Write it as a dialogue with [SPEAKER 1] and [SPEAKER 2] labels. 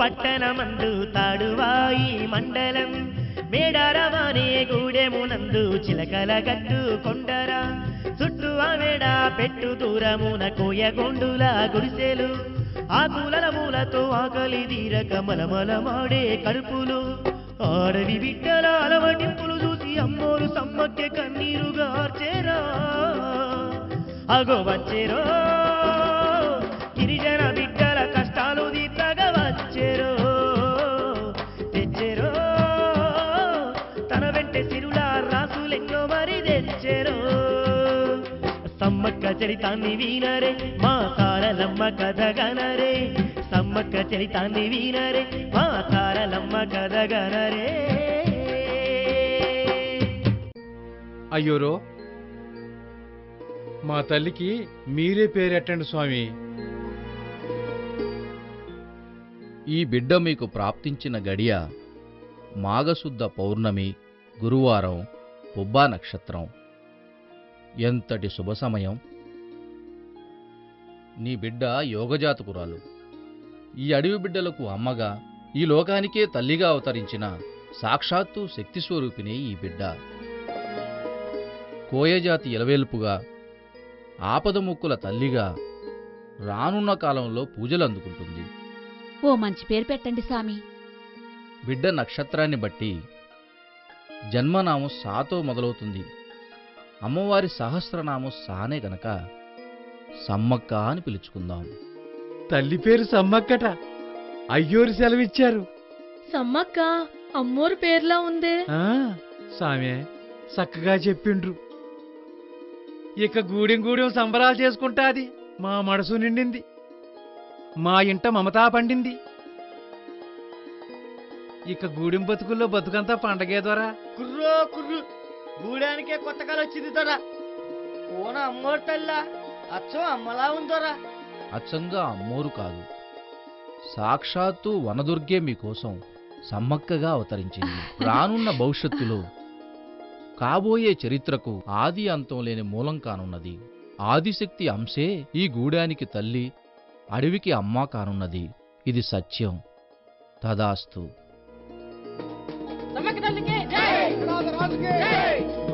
[SPEAKER 1] పట్టణమందు తాడువాయి మండలం. మేడారవానే గూడెమునందు చిలకల గట్టు కొండరా. చుట్టూ ఆ మేడ పెట్టు దూరమున కోయగొండుల గుడిసెలు. ఆకులల మూలతో ఆకలి తీరక మలమలమాడే కడుపులు. ఆడవి బిడ్డల అలవటింపులు చూసి అమ్మోరు సమ్మక్కె కన్నీరుగా చేరా అగో వచ్చేరో గిరిజన తెచ్చేరో సమ్మక్క చరితాన్ని వీనరే మా తారలమ్మ కథగనరే సమ్మక్క చరితాన్ని వీనరే మా తారలమ్మ కథగనరే
[SPEAKER 2] అయ్యోరో మా తల్లికి మీరే పేరెట్టండి స్వామి?
[SPEAKER 3] ఈ బిడ్డ మీకు ప్రాప్తించిన గడియ మాఘశుద్ధ పౌర్ణమి గురువారం పుబ్బా నక్షత్రం. ఎంతటి శుభ సమయం? నీ బిడ్డ యోగజాతకురాలు. ఈ అడవి బిడ్డలకు అమ్మగా ఈ లోకానికే తల్లిగా అవతరించిన సాక్షాత్తు శక్తి స్వరూపిణి ఈ బిడ్డ. కోయజాతి ఇలవేల్పుగా ఆపదముక్కుల తల్లిగా రానున్న కాలంలో పూజలు అందుకుంటుంది.
[SPEAKER 4] ఓ మంచి పేరు పెట్టండి సామి.
[SPEAKER 3] బిడ్డ నక్షత్రాన్ని బట్టి జన్మనామం సాతో మొదలవుతుంది. అమ్మవారి సహస్రనామం సానే గనక సమ్మక్క అని పిలుచుకుందాం.
[SPEAKER 2] తల్లి పేరు సమ్మక్కట. అయ్యోరు సెలవిచ్చారు.
[SPEAKER 5] సమ్మక్క అమ్మోరు పేర్లా ఉందే.
[SPEAKER 2] ఆ, సామే చక్కగా చెప్పిండ్రు. ఇక గూడెం గూడెం సంబరాలు చేసుకుంటాది. మా మనసు నిండింది. మా ఇంట మమతా పండింది. ఇక గూడెం బతుకుల్లో బతుకంతా పండగే ద్వారా.
[SPEAKER 1] కుర్రో కుర్రు. గూడానికే కొత్త కాలు వచ్చింది దొరా. కోన అమ్మోరు తల్లా అచ్చం అమ్మలా ఉందోరా
[SPEAKER 3] అచ్చంగా అమ్మోరు కాదు. సాక్షాత్తు వనదుర్గే మీకోసం సమ్మక్కగా అవతరించింది. రానున్న భవిష్యత్తులో కాబోయే చరిత్రకు ఆది అంతం లేని మూలం కానున్నది. ఆదిశక్తి అంశే ఈ గూడానికి తల్లి అడవికి అమ్మ కానున్నది. ఇది సత్యం. తదాస్తు.
[SPEAKER 5] సమ్మక్క తల్లికి జై